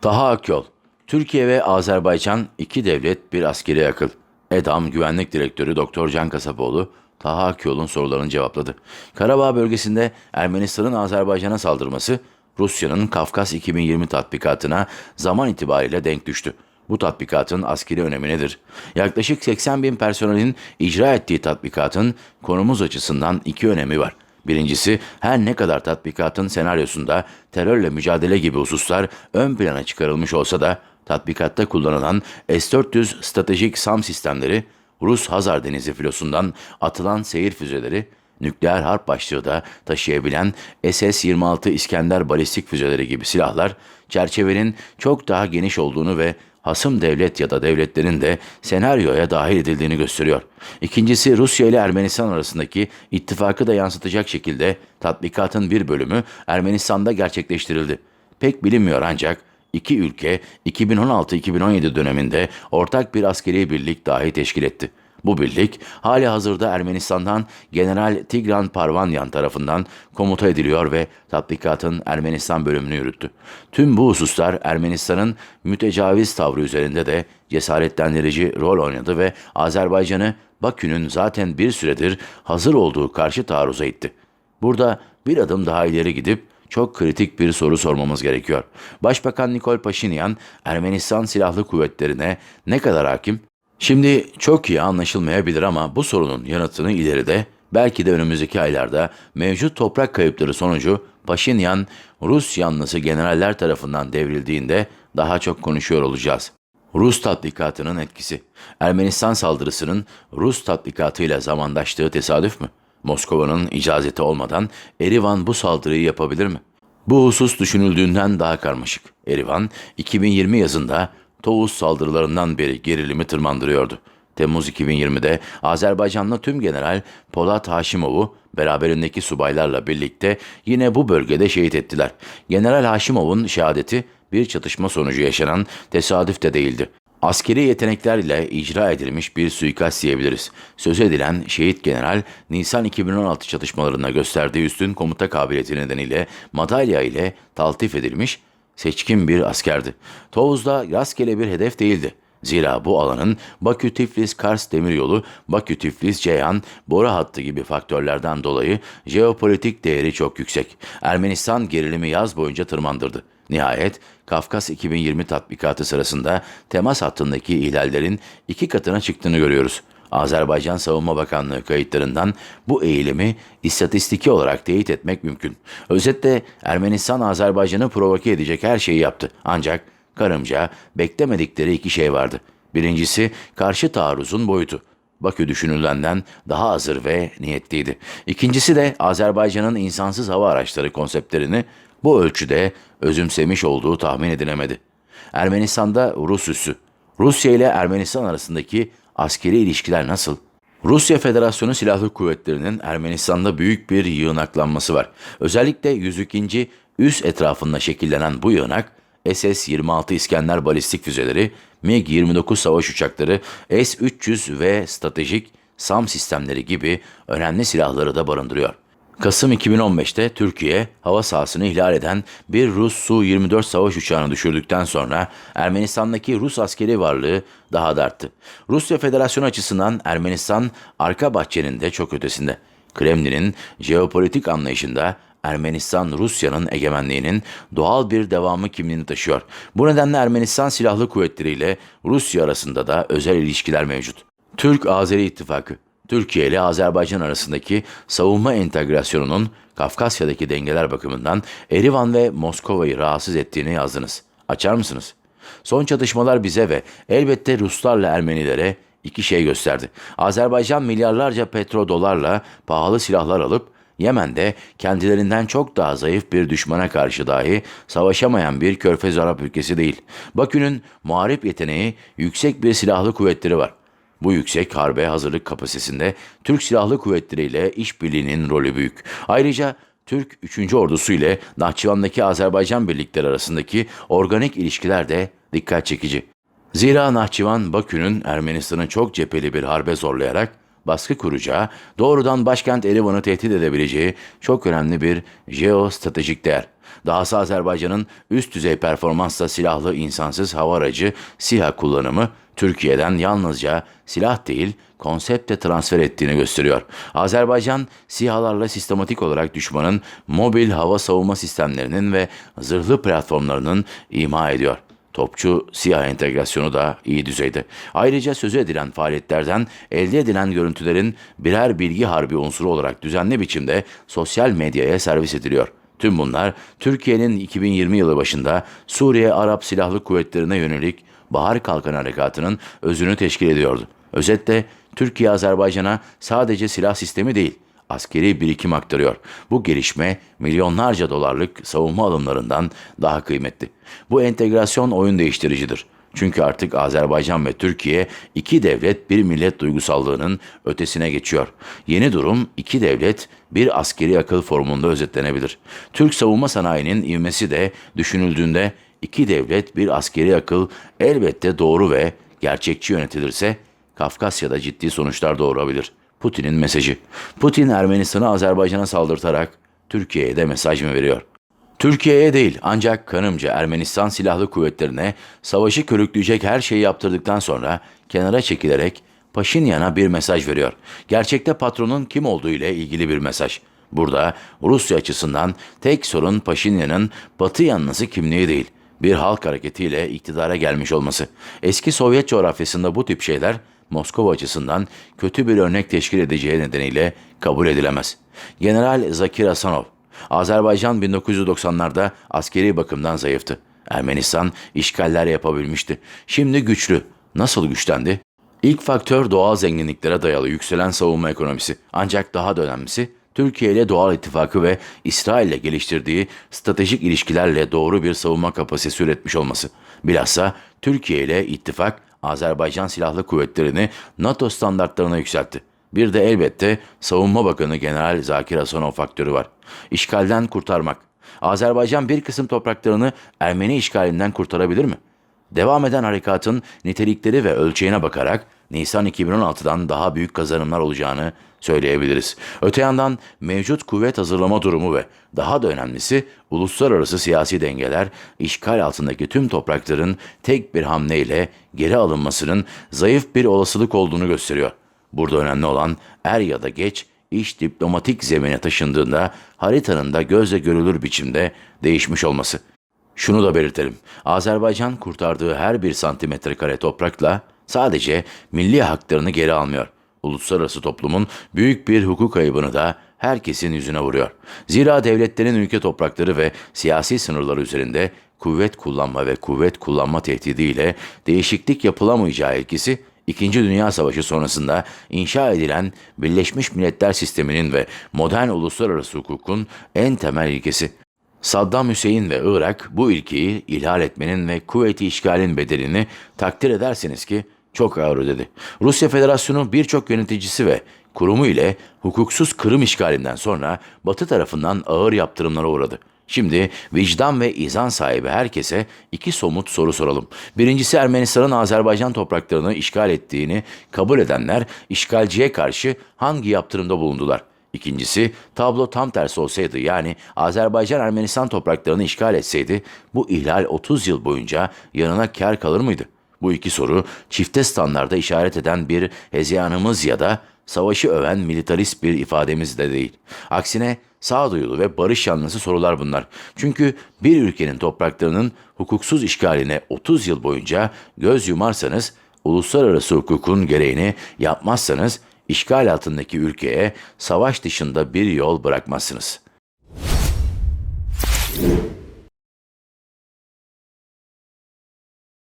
Taha Akyol, Türkiye ve Azerbaycan iki devlet bir askeri akıl. EDAM Güvenlik Direktörü Doktor Can Kasapoğlu, Taha Akyol'un sorularını cevapladı. Karabağ bölgesinde Ermenistan'ın Azerbaycan'a saldırması, Rusya'nın Kafkas 2020 tatbikatına zaman itibariyle denk düştü. Bu tatbikatın askeri önemi nedir? Yaklaşık 80 bin personelin icra ettiği tatbikatın konumuz açısından iki önemi var. Birincisi her ne kadar tatbikatın senaryosunda terörle mücadele gibi hususlar ön plana çıkarılmış olsa da tatbikatta kullanılan S-400 stratejik SAM sistemleri, Rus Hazar Denizi filosundan atılan seyir füzeleri, nükleer harp başlığı da taşıyabilen SS-26 İskender balistik füzeleri gibi silahlar çerçevenin çok daha geniş olduğunu ve hasım devlet ya da devletlerin de senaryoya dahil edildiğini gösteriyor. İkincisi Rusya ile Ermenistan arasındaki ittifakı da yansıtacak şekilde tatbikatın bir bölümü Ermenistan'da gerçekleştirildi. Pek bilinmiyor ancak iki ülke 2016-2017 döneminde ortak bir askeri birlik dahi teşkil etti. Bu birlik hali hazırda Ermenistan'dan General Tigran Parvanyan tarafından komuta ediliyor ve tatbikatın Ermenistan bölümünü yürüttü. Tüm bu hususlar Ermenistan'ın mütecaviz tavrı üzerinde de cesaretlendirici rol oynadı ve Azerbaycan'ı Bakü'nün zaten bir süredir hazır olduğu karşı taarruza itti. Burada bir adım daha ileri gidip çok kritik bir soru sormamız gerekiyor. Başbakan Nikol Paşinyan Ermenistan Silahlı Kuvvetleri'ne ne kadar hakim? Şimdi çok iyi anlaşılmayabilir ama bu sorunun yanıtını ileride belki de önümüzdeki aylarda mevcut toprak kayıpları sonucu Paşinyan Rus yanlısı generaller tarafından devrildiğinde daha çok konuşuyor olacağız. Rus tatbikatının etkisi. Ermenistan saldırısının Rus tatbikatıyla zamandaştığı tesadüf mü? Moskova'nın icazeti olmadan Erivan bu saldırıyı yapabilir mi? Bu husus düşünüldüğünden daha karmaşık. Erivan 2020 yazında Tovuz saldırılarından beri gerilimi tırmandırıyordu. Temmuz 2020'de Azerbaycanlı tüm general Polat Haşimov'u beraberindeki subaylarla birlikte yine bu bölgede şehit ettiler. General Haşimov'un şehadeti bir çatışma sonucu yaşanan tesadüf de değildi. Askeri yetenekler ile icra edilmiş bir suikast diyebiliriz. Söz edilen şehit general, Nisan 2016 çatışmalarında gösterdiği üstün komuta kabiliyeti nedeniyle madalya ile taltif edilmiş seçkin bir askerdi. Tovuz'da rastgele bir hedef değildi. Zira bu alanın Bakü-Tiflis-Kars demiryolu, Bakü-Tiflis-Ceyhan, boru hattı gibi faktörlerden dolayı jeopolitik değeri çok yüksek. Ermenistan gerilimi yaz boyunca tırmandırdı. Nihayet Kafkas 2020 tatbikatı sırasında temas hattındaki ihlallerin iki katına çıktığını görüyoruz. Azerbaycan Savunma Bakanlığı kayıtlarından bu eğilimi istatistiki olarak teyit etmek mümkün. Özetle Ermenistan Azerbaycan'ı provoke edecek her şeyi yaptı. Ancak karımca beklemedikleri iki şey vardı. Birincisi karşı taarruzun boyutu. Bakü düşünülenden daha hazır ve niyetliydi. İkincisi de Azerbaycan'ın insansız hava araçları konseptlerini bu ölçüde özümsemiş olduğu tahmin edilemedi. Ermenistan'da Rus üssü. Rusya ile Ermenistan arasındaki askeri ilişkiler nasıl? Rusya Federasyonu Silahlı Kuvvetleri'nin Ermenistan'da büyük bir yığınaklanması var. Özellikle 102. üs etrafında şekillenen bu yığınak, SS-26 İskender balistik füzeleri, MiG-29 savaş uçakları, S-300 ve stratejik SAM sistemleri gibi önemli silahları da barındırıyor. Kasım 2015'te Türkiye hava sahasını ihlal eden bir Rus Su-24 savaş uçağını düşürdükten sonra Ermenistan'daki Rus askeri varlığı daha da arttı. Rusya Federasyonu açısından Ermenistan arka bahçenin de çok ötesinde. Kremlin'in jeopolitik anlayışında Ermenistan Rusya'nın egemenliğinin doğal bir devamı kimliğini taşıyor. Bu nedenle Ermenistan Silahlı Kuvvetleri ile Rusya arasında da özel ilişkiler mevcut. Türk-Azeri İttifakı Türkiye ile Azerbaycan arasındaki savunma entegrasyonunun Kafkasya'daki dengeler bakımından Erivan ve Moskova'yı rahatsız ettiğini yazdınız. Açar mısınız? Son çatışmalar bize ve elbette Ruslarla Ermenilere iki şey gösterdi. Azerbaycan milyarlarca petrodolarla pahalı silahlar alıp Yemen'de kendilerinden çok daha zayıf bir düşmana karşı dahi savaşamayan bir körfez Arap ülkesi değil. Bakü'nün muharip yeteneği yüksek bir silahlı kuvvetleri var. Bu yüksek harbe hazırlık kapasitesinde Türk Silahlı Kuvvetleri ile işbirliğinin rolü büyük. Ayrıca Türk 3. Ordusu ile Nahçıvan'daki Azerbaycan birlikleri arasındaki organik ilişkiler de dikkat çekici. Zira Nahçıvan, Bakü'nün Ermenistan'ı çok cepheli bir harbe zorlayarak baskı kuracağı, doğrudan başkent Erivan'ı tehdit edebileceği çok önemli bir jeostratejik değer. Dahası Azerbaycan'ın üst düzey performansla silahlı insansız hava aracı SİHA kullanımı Türkiye'den yalnızca silah değil konsepte transfer ettiğini gösteriyor. Azerbaycan SİHA'larla sistematik olarak düşmanın mobil hava savunma sistemlerinin ve zırhlı platformlarının ima ediyor. Topçu siyah entegrasyonu da iyi düzeyde. Ayrıca sözü edilen faaliyetlerden elde edilen görüntülerin birer bilgi harbi unsuru olarak düzenli biçimde sosyal medyaya servis ediliyor. Tüm bunlar Türkiye'nin 2020 yılı başında Suriye Arap Silahlı Kuvvetleri'ne yönelik Bahar Kalkan Harekatı'nın özünü teşkil ediyordu. Özetle Türkiye Azerbaycan'a sadece silah sistemi değil, askeri birikim aktarıyor. Bu gelişme milyonlarca dolarlık savunma alımlarından daha kıymetli. Bu entegrasyon oyun değiştiricidir. Çünkü artık Azerbaycan ve Türkiye iki devlet bir millet duygusallığının ötesine geçiyor. Yeni durum iki devlet bir askeri akıl formunda özetlenebilir. Türk savunma sanayinin ivmesi de düşünüldüğünde iki devlet bir askeri akıl elbette doğru ve gerçekçi yönetilirse Kafkasya'da ciddi sonuçlar doğurabilir. Putin'in mesajı. Putin Ermenistan'ı Azerbaycan'a saldırtarak Türkiye'ye de mesaj mı veriyor? Türkiye'ye değil ancak kanımca Ermenistan Silahlı Kuvvetlerine savaşı körükleyecek her şeyi yaptırdıktan sonra kenara çekilerek Paşinyan'a bir mesaj veriyor. Gerçekte patronun kim olduğu ile ilgili bir mesaj. Burada Rusya açısından tek sorun Paşinyan'ın Batı yanlısı kimliği değil, bir halk hareketiyle iktidara gelmiş olması. Eski Sovyet coğrafyasında bu tip şeyler Moskova açısından kötü bir örnek teşkil edeceği nedeniyle kabul edilemez. General Zakir Hasanov, Azerbaycan 1990'larda askeri bakımdan zayıftı. Ermenistan işgaller yapabilmişti. Şimdi güçlü. Nasıl güçlendi? İlk faktör doğal zenginliklere dayalı yükselen savunma ekonomisi. Ancak daha da önemlisi Türkiye ile doğal ittifakı ve İsrail ile geliştirdiği stratejik ilişkilerle doğru bir savunma kapasitesi üretmiş olması. Bilhassa Türkiye ile ittifak Azerbaycan Silahlı Kuvvetleri'ni NATO standartlarına yükseltti. Bir de elbette Savunma Bakanı General Zakir Hasanov faktörü var. İşgalden kurtarmak. Azerbaycan bir kısım topraklarını Ermeni işgalinden kurtarabilir mi? Devam eden harekatın nitelikleri ve ölçeğine bakarak Nisan 2016'dan daha büyük kazanımlar olacağını söyleyebiliriz. Öte yandan mevcut kuvvet hazırlama durumu ve daha da önemlisi uluslararası siyasi dengeler işgal altındaki tüm toprakların tek bir hamleyle geri alınmasının zayıf bir olasılık olduğunu gösteriyor. Burada önemli olan er ya da geç iş diplomatik zemine taşındığında haritanın da gözle görülür biçimde değişmiş olması. Şunu da belirtelim. Azerbaycan kurtardığı her bir santimetre kare toprakla sadece milli haklarını geri almıyor. Uluslararası toplumun büyük bir hukuk kaybını da herkesin yüzüne vuruyor. Zira devletlerin ülke toprakları ve siyasi sınırları üzerinde kuvvet kullanma ve kuvvet kullanma tehdidiyle değişiklik yapılamayacağı ilkesi İkinci Dünya Savaşı sonrasında inşa edilen Birleşmiş Milletler sisteminin ve modern uluslararası hukukun en temel ilkesi. Saddam Hüseyin ve Irak bu ilkeyi ihlal etmenin ve kuvveti işgalin bedelini takdir edersiniz ki çok ağır ödedi. Rusya Federasyonu birçok yöneticisi ve kurumu ile hukuksuz Kırım işgalinden sonra Batı tarafından ağır yaptırımlara uğradı. Şimdi vicdan ve izan sahibi herkese iki somut soru soralım. Birincisi Ermenistan'ın Azerbaycan topraklarını işgal ettiğini kabul edenler işgalciye karşı hangi yaptırımda bulundular? İkincisi tablo tam tersi olsaydı yani Azerbaycan Ermenistan topraklarını işgal etseydi bu ihlal 30 yıl boyunca yanına kar kalır mıydı? Bu iki soru çifte standarda işaret eden bir hezeyanımız ya da savaşı öven militarist bir ifademiz de değil. Aksine sağduyulu ve barış yanlısı sorular bunlar. Çünkü bir ülkenin topraklarının hukuksuz işgaline 30 yıl boyunca göz yumarsanız, uluslararası hukukun gereğini yapmazsanız işgal altındaki ülkeye savaş dışında bir yol bırakmazsınız.